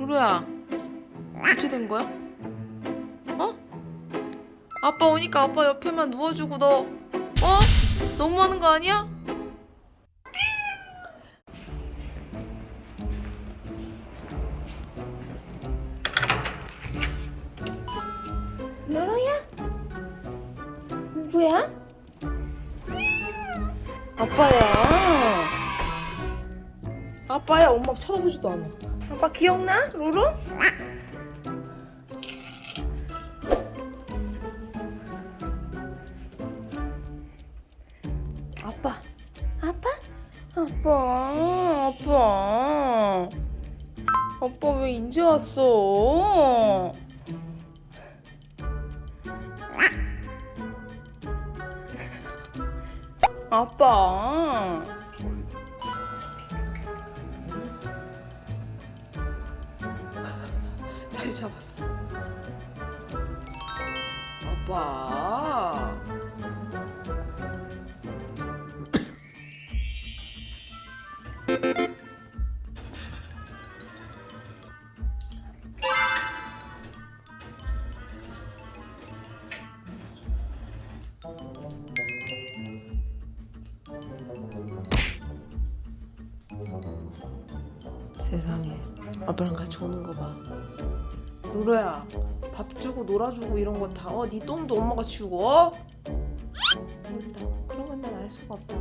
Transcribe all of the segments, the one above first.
루루야 어떻게 된 거야? 어? 아빠 오니까 아빠 옆에만 누워주고 너 어? 너무하는 거 아니야? 루루야? 누구야? 아빠야 아빠야 엄마 쳐다보지도 않아 아빠 기억나? 루루? 아빠 아빠? 아빠 아빠 아빠 왜 이제 왔어? 아빠 자리 잡았어. 아빠. 세상에. 아빠랑 같이 오는 거 봐 노래야 밥 주고 놀아주고 이런 거 다 어? 네 똥도 엄마가 치우고 어? 모른다 그런 건 난 알 수가 없다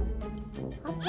아빠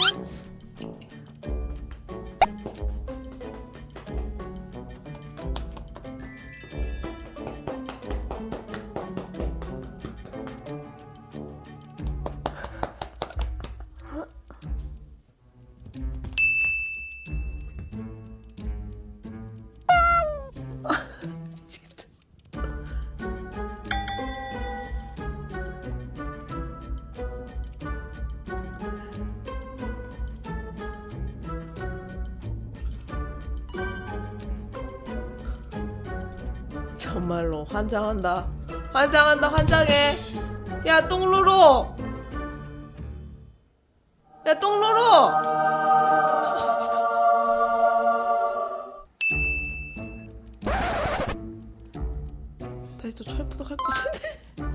정말로 환장한다. 환장한다 환장해. 야 똥로로. 야 똥로로. 다시 또 철푸덕 할것 같은데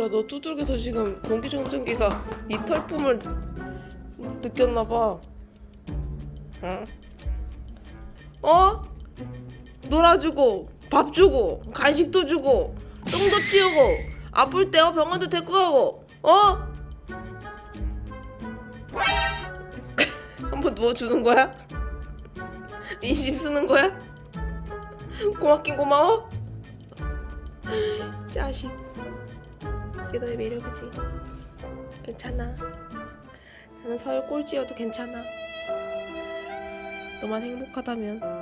로라 너 두들겨서 지금 공기청정기가 이 털품을 느꼈나봐 응? 어? 놀아주고 밥 주고 간식도 주고 똥도 치우고 아플 때 어, 병원도 데리고 가고 어? 한번 누워주는 거야? 인심 쓰는 거야? 고맙긴 고마워? 자식 이게 너의 매력이지. 괜찮아. 나는 서울 꼴찌여도 괜찮아. 너만 행복하다면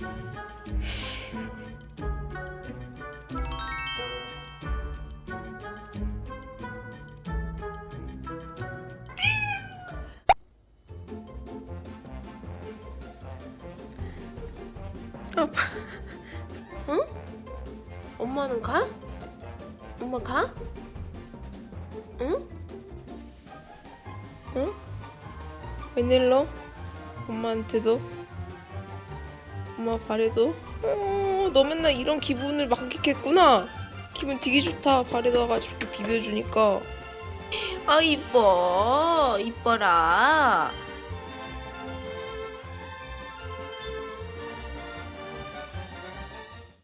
아빠 응? 엄마는 가? 엄마 가? 응? 응? 웬일로? 엄마한테도? 엄마 발에도? 어, 너 맨날 이런 기분을 만끽했구나. 기분 되게 좋다. 발에다가 저렇게 비벼주니까. 아 이뻐. 이뻐라